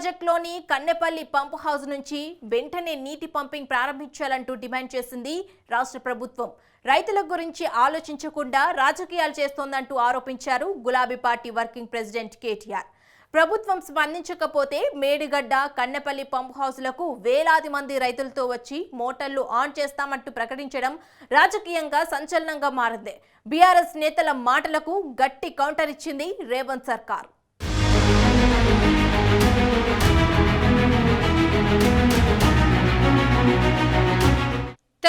ప్రాజెక్టులోని Kannepalli pump house నుంచి వెంటనే నీటి పంపింగ్ ప్రారంభించాలంటూ డిమాండ్ చేసింది రాష్ట్ర ప్రభుత్వం. రైతుల గురించి ఆలోచించకుండా రాజకీయాలు చేస్తోందంటూ ఆరోపించారు గులాబీ పార్టీ వర్కింగ్ ప్రెసిడెంట్ కేటీఆర్. ప్రభుత్వం స్పందించకపోతే మేడిగడ్డ కన్నెపల్లి పంప్ హౌస్లకు వేలాది మంది రైతులతో వచ్చి మోటార్లు ఆన్ చేస్తామంటూ ప్రకటించడం రాజకీయంగా సంచలనంగా మారింది. బీఆర్ఎస్ నేతల మాటలకు గట్టి కౌంటర్ ఇచ్చింది రేవంత్ సర్కార్.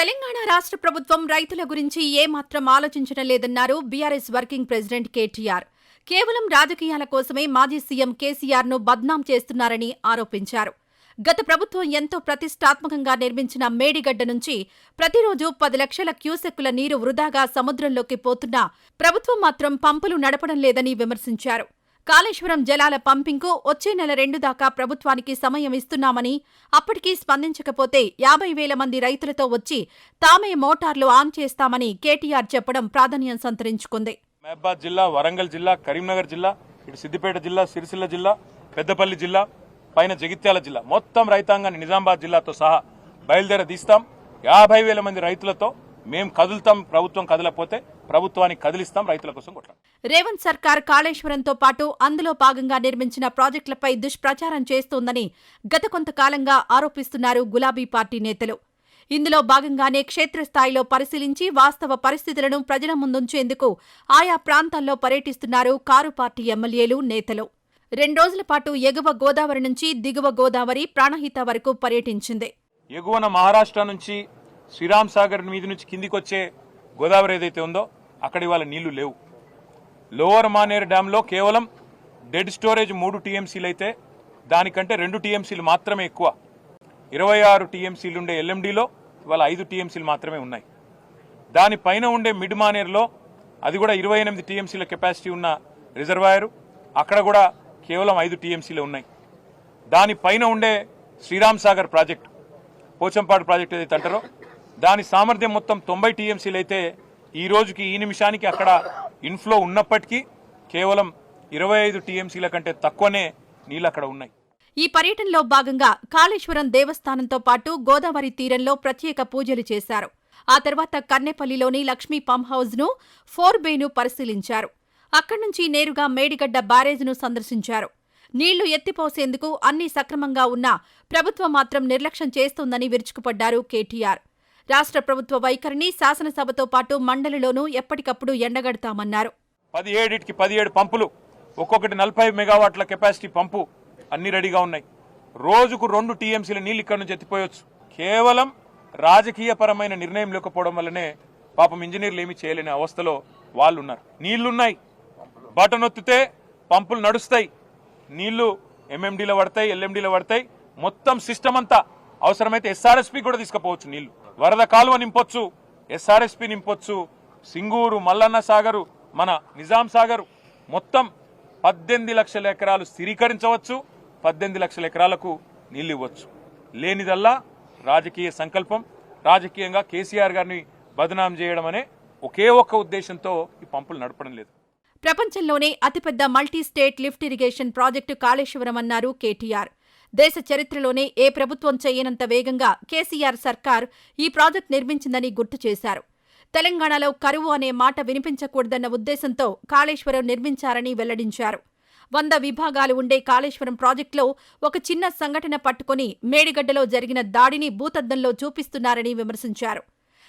తెలంగాణ రాష్ట్ర ప్రభుత్వం రైతుల గురించి ఏమాత్రం ఆలోచించడం లేదన్నారు బీఆర్ఎస్ వర్కింగ్ ప్రెసిడెంట్ కేటీఆర్. కేవలం రాజకీయాల కోసమే మాజీ సీఎం కేసీఆర్ను బద్నాం చేస్తున్నారని ఆరోపించారు. గత ప్రభుత్వం ఎంతో ప్రతిష్టాత్మకంగా నిర్మించిన మేడిగడ్డ నుంచి ప్రతిరోజు పది లక్షల క్యూసెక్కుల నీరు వృధాగా సముద్రంలోకి పోతున్నా ప్రభుత్వం మాత్రం పంపులు నడపడం లేదని విమర్శించారు. కాళేశ్వరం జలాల పంపింగ్కు వచ్చే నెల రెండు దాకా ప్రభుత్వానికి సమయం ఇస్తున్నామని అప్పటికీ స్పందించకపోతే యాభై వేల మంది రైతులతో వచ్చి తామే మోటార్లు ఆన్ చేస్తామని కేటీఆర్ చెప్పడం ప్రాధాన్యం సంతరించుకుంది. మహబాద్ జిల్లా వరంగల్ జిల్లా కరీంనగర్ జిల్లా ఇటు సిద్దిపేట జిల్లా సిరిసిల్ల జిల్లా పెద్దపల్లి జిల్లా పైన జగిత్యాల జిల్లా. మొత్తం రైతాంగాన్ని నిజామాబాద్ జిల్లాతో సహా బయలుదేర తీస్తాం. యాభై వేల మంది రైతులతో మేం కదులుతాం ప్రభుత్వం కదలపోతే ప్రభుత్వానికి కదిలిస్తాం రైతుల కోసం కొట్లాం రేవంత్ సర్కార్ కాళేశ్వరంతో పాటు అందులో భాగంగా నిర్మించిన ప్రాజెక్టులపై దుష్ప్రచారం చేస్తోందని గత కొంతకాలంగా ఆరోపిస్తున్నారు గులాబీ పార్టీ నేతలు. ఇందులో భాగంగానే క్షేత్రస్థాయిలో పరిశీలించి వాస్తవ పరిస్థితులను ప్రజల ముందుంచేందుకు ఆయా ప్రాంతాల్లో పర్యటిస్తున్నారు కారు పార్టీ ఎమ్మెల్యేలు నేతలు. రెండు రోజుల పాటు ఎగువ గోదావరి నుంచి దిగువ గోదావరి ప్రాణహిత వరకు పర్యటించింది. ఎగువన మహారాష్ట్ర నుంచి శ్రీరామ్ సాగర్ మీద నుంచి కిందికి వచ్చే గోదావరి ఏదైతే ఉందో అక్కడ ఇవాళ నీళ్ళు లేవు. లోవర్ మానేర్ డ్యాంలో కేవలం డెడ్ స్టోరేజ్ మూడు టీఎంసీలు అయితే దానికంటే రెండు టీఎంసీలు మాత్రమే ఎక్కువ. ఇరవై ఆరు టీఎంసీలు ఉండే ఎల్ఎండిలో ఇవాళ ఐదు టీఎంసీలు మాత్రమే ఉన్నాయి. దానిపైన ఉండే మిడ్ మానేర్లో అది కూడా ఇరవై ఎనిమిది టీఎంసీల కెపాసిటీ ఉన్న రిజర్వాయరు అక్కడ కూడా కేవలం ఐదు టీఎంసీలు ఉన్నాయి. దానిపైన ఉండే శ్రీరామ్ సాగర్ ప్రాజెక్టు పోచంపాడు ప్రాజెక్ట్ ఏదైతే అంటారో దాని సామర్థ్యం మొత్తం తొంభై టీఎంసీలు అయితే ఈ రోజుకి ఈ నిమిషానికి అక్కడ ఇన్ఫ్లో ఉన్నప్పటికీ కేవలం ఇరవై ఐదు టీఎంసీల కంటే తక్కువనే నీళ్ళు అక్కడ ఉన్నాయి. ఈ పర్యటనలో భాగంగా కాళేశ్వరం దేవస్థానంతో పాటు గోదావరి తీరంలో ప్రత్యేక పూజలు చేశారు. ఆ తర్వాత కన్నెపల్లిలోని లక్ష్మీ పంప్ హౌస్ను ఫోర్ బేను పరిశీలించారు. అక్కడి నుంచి నేరుగా మేడిగడ్డ బ్యారేజ్ను సందర్శించారు. నీళ్ళు ఎత్తిపోసేందుకు అన్ని సక్రమంగా ఉన్నా ప్రభుత్వం మాత్రం నిర్లక్ష్యం చేస్తోందని విరుచుకుపడ్డారు కేటీఆర్. రాష్ట్ర ప్రభుత్వ వైఖరిని శాసనసభతో పాటు మండలిలోనూ ఎప్పటికప్పుడు ఎండగడతామన్నారు. పదిహేడుకి పదిహేడు పంపులు ఒక్కొక్కటి నలభై మెగావాట్ల కెపాసిటీ పంపు అన్ని రెడీగా ఉన్నాయి. రోజుకు రెండు టీఎంసీల నీళ్ళు ఇక్కడ నుంచి ఎత్తిపోయొచ్చు. కేవలం రాజకీయపరమైన నిర్ణయం లేకపోవడం వల్లనే పాపం ఇంజనీర్లు ఏమీ చేయలేని అవస్థలో వాళ్ళు ఉన్నారు నీళ్ళున్నాయి. బటన్ ఒత్తితే పంపులు నడుస్తాయి. నీళ్ళు ఎంఎండీలో పడతాయి ఎల్ఎండీలో పడతాయి. మొత్తం సిస్టమ్ అంతా. అవసరమైతే ఎస్ఆర్ఎస్పి కూడా తీసుకుపోవచ్చు నీళ్ళు. వరద కాలువ నింపొచ్చు ఎస్ఆర్ఎస్పి నింపొచ్చు సింగూరు మల్లన్న సాగరు మన నిజాం సాగరు మొత్తం పద్దెనిమిది లక్షల ఎకరాలు స్థిరీకరించవచ్చు పద్దెనిమిది లక్షల ఎకరాలకు నీళ్ళు ఇవ్వచ్చు. లేనిదల్లా రాజకీయ సంకల్పం రాజకీయంగా కేసీఆర్ గారిని బదనాం చేయడం అనే ఒకే ఒక్క ఉద్దేశంతో ఈ పంపులు నడపడం లేదు. ప్రపంచంలోనే అతిపెద్ద multi state lift irrigation project Kaleshwaram అన్నారు కేటీఆర్. దేశ చరిత్రలోనే ఏ ప్రభుత్వం చేయనంత వేగంగా కేసీఆర్ సర్కార్ ఈ ప్రాజెక్టు నిర్మించిందని గుర్తు చేశారు. తెలంగాణలో కరువు అనే మాట వినిపించకూడదన్న ఉద్దేశంతో కాళేశ్వరం నిర్మించారని వెల్లడించారు. వంద విభాగాలు ఉండే కాళేశ్వరం ప్రాజెక్టులో ఒక చిన్న సంఘటన పట్టుకుని మేడిగడ్డలో జరిగిన దాడిని భూతద్దంలో చూపిస్తున్నారని విమర్శించారు.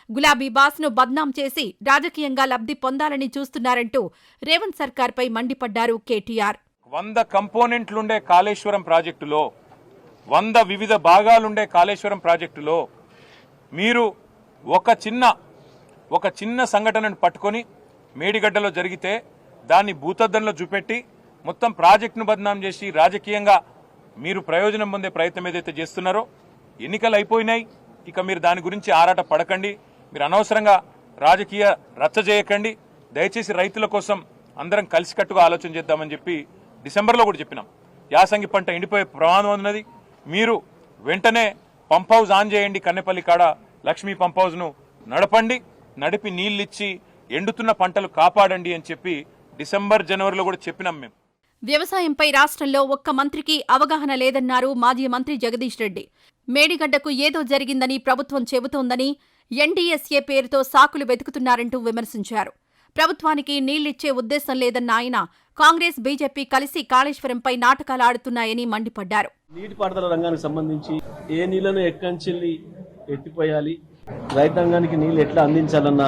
గులాబీ బాస్ను బద్నాం చేసి రాజకీయంగా లబ్ధి పొందాలని చూస్తున్నారంటూ రేవంత్ సర్కార్పై మండిపడ్డారు కేటీఆర్. వంద కంపోనెంట్లుండే కాళేశ్వరం ప్రాజెక్టులో వంద వివిధ భాగాలుండే కాళేశ్వరం ప్రాజెక్టులో మీరు ఒక చిన్న ఒక చిన్న సంఘటనను పట్టుకొని మేడిగడ్డలో జరిగితే దాన్ని భూతద్దంలో చూపెట్టి మొత్తం ప్రాజెక్టును బదనాం చేసి రాజకీయంగా మీరు ప్రయోజనం పొందే ప్రయత్నం ఏదైతే చేస్తున్నారో ఎన్నికలు అయిపోయినాయి ఇక మీరు దాని గురించి ఆరాట పడకండి. మీరు అనవసరంగా రాజకీయ రచ్చ చేయకండి. దయచేసి రైతుల కోసం అందరం కలిసికట్టుగా ఆలోచన చేద్దామని చెప్పి డిసెంబర్లో కూడా చెప్పినాం. యాసంగి పంట ఎండిపోయే ప్రమాదం ఉన్నది. మీరు వెంటనే పంప్ హౌస్ ఆన్ చేయండి కన్నెపల్లి కాడ. లక్ష్మీ పంప్ హౌస్ను నడపండి నడిపి నీళ్ళిచ్చి ఎండుతున్న పంటలు కాపాడండి అని చెప్పి డిసెంబర్ జనవరిలో కూడా చెప్పినాం మేము. వ్యవసాయంపై రాష్ట్రంలో ఒక్క మంత్రికి అవగాహన లేదన్నారు మాజీ మంత్రి జగదీష్ రెడ్డి. మేడిగడ్డకు ఏదో జరిగిందని ప్రభుత్వం చెబుతోందని ఎన్డీఎస్ఏ పేరుతో సాకులు వెతుకుతున్నారంటూ విమర్శించారు. ప్రభుత్వానికి నీళ్ళిచ్చే ఉద్దేశం లేదన్న ఆయన కాంగ్రెస్ బీజేపీ కలిసి కాళేశ్వరంపై నాటకాలు ఆడుతున్నాయని మండిపడ్డారు. నీటిపారుదల రంగానికి సంబంధించి ఏ నీళ్ళను ఎక్కంచెల్లి ఎత్తిపోయాలి? రైతాంగానికి నీళ్ళు ఎట్లా అందించాలన్న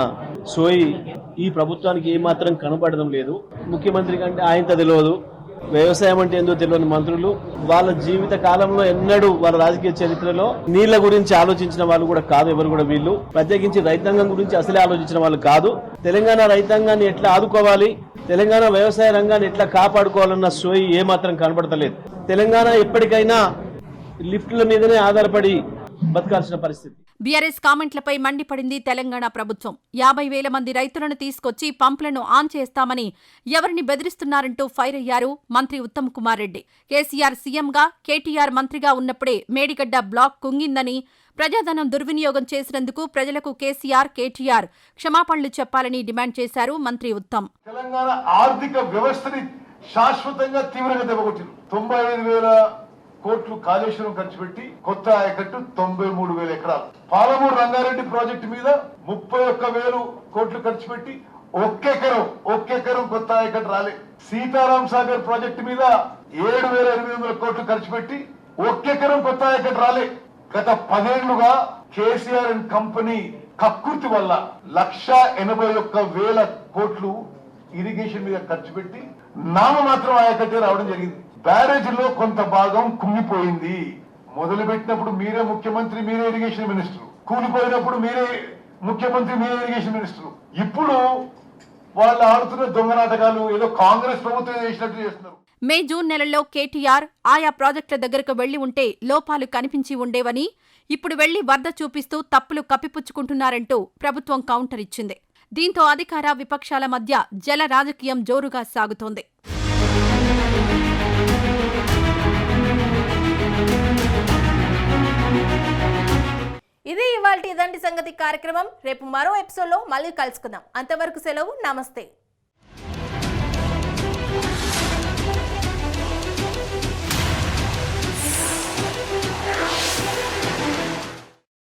సోయి ఈ ప్రభుత్వానికి ఏమాత్రం కనబడడం లేదు. ముఖ్యమంత్రి కంటే ఆయన తెలియదు. వ్యవసాయం అంటే ఏందో తెలియని మంత్రులు వాళ్ళ జీవిత కాలంలో ఎన్నడూ వాళ్ళ రాజకీయ చరిత్రలో నీళ్ళ గురించి ఆలోచించిన వాళ్ళు కూడా కాదు ఎవరు కూడా వీళ్ళు. ప్రత్యేకించి రైతాంగం గురించి అసలే ఆలోచించిన వాళ్ళు కాదు. తెలంగాణ రైతాంగాన్ని ఎట్లా ఆదుకోవాలి? తెలంగాణ వ్యవసాయ రంగాన్ని ఎట్లా కాపాడుకోవాలన్న సోయి ఏమాత్రం కనబడతలేదు. తెలంగాణ ఎప్పటికైనా లిఫ్ట్ల మీదనే ఆధారపడి బతకాల్సిన పరిస్థితి. బీఆర్ఎస్ కామెంట్లపై మండిపడింది తెలంగాణ ప్రభుత్వం. యాభై వేల మంది రైతులను తీసుకొచ్చి పంపులను ఆన్ చేస్తామని ఎవరిని బెదిరిస్తున్నారంటూ ఫైర్ అయ్యారు మంత్రి ఉత్తమ్ కుమార్ రెడ్డి. కేసీఆర్ సీఎంగా కేటీఆర్ మంత్రిగా ఉన్నప్పుడే మేడిగడ్డ బ్లాక్ కుంగిందని ప్రజాధనం దుర్వినియోగం చేసినందుకు ప్రజలకు కేసీఆర్ కేటీఆర్ క్షమాపణలు చెప్పాలని డిమాండ్ చేశారు మంత్రి ఉత్తమ్. తెలంగాణ ఆర్థిక వ్యవస్థని శాశ్వతంగా తీవ్రంగా దెబ్బకొట్టింది. తొంభై ఐదు వేల కోట్లు కాళేశ్వరం ఖర్చు పెట్టి కొత్త ఆయకట్టు తొంభై మూడు వేల ఎకరాలు. పాలమూరు రంగారెడ్డి ప్రాజెక్టు మీద ముప్పై ఒక్క వేలు కోట్లు ఖర్చు పెట్టి ఒక్కెకరం ఒక్కెకరం కొత్త ఆయకట్టు రాలే. సీతారాం సాగర్ ప్రాజెక్టు మీద ఏడు వేల ఎనిమిది వందల కోట్లు ఖర్చు పెట్టి ఒక్కెకరం కొత్త ఆయకట్టు రాలే. గత పదేళ్ళుగా కేసీఆర్ అండ్ కంపెనీ కక్కుర్తి వల్ల లక్ష ఎనభై ఒక్క వేల కోట్లు ఇరిగేషన్ మీద ఖర్చు పెట్టి నామమాత్రం ఆయకట్టే రావడం జరిగింది. బ్యారేజ్లో కొంత భాగం కుంగిపోయింది మొదలు పెట్టినప్పుడు మీరే ముఖ్యమంత్రి మీరే ఇరిగేషన్ మినిస్టర్. కూలిపోయినప్పుడు మీరే ముఖ్యమంత్రి మీరే ఇరిగేషన్ మినిస్టర్. ఇప్పుడు వాళ్ళు ఆడుతున్న దొంగ నాటకాలు ఏదో కాంగ్రెస్ ప్రభుత్వం చేసినట్టు చేస్తున్నారు. మే జూన్ నెలల్లో కేటీఆర్ ఆయా ప్రాజెక్టుల దగ్గరకు వెళ్ళి ఉంటే లోపాలు కనిపించి ఉండేవని ఇప్పుడు వెళ్ళి వరద చూపిస్తూ తప్పులు కప్పిపుచ్చుకుంటున్నారంటూ ప్రభుత్వం కౌంటర్ ఇచ్చింది. దీంతో అధికార విపక్షాల మధ్య జల రాజకీయం జోరుగా సాగుతోంది. ఇది ఇవాళ ఇదంటి సంగతి కార్యక్రమం. రేపు మరో ఎపిసోడ్లో మళ్ళీ కలుసుకుందాం. అంతవరకు సెలవు. నమస్తే.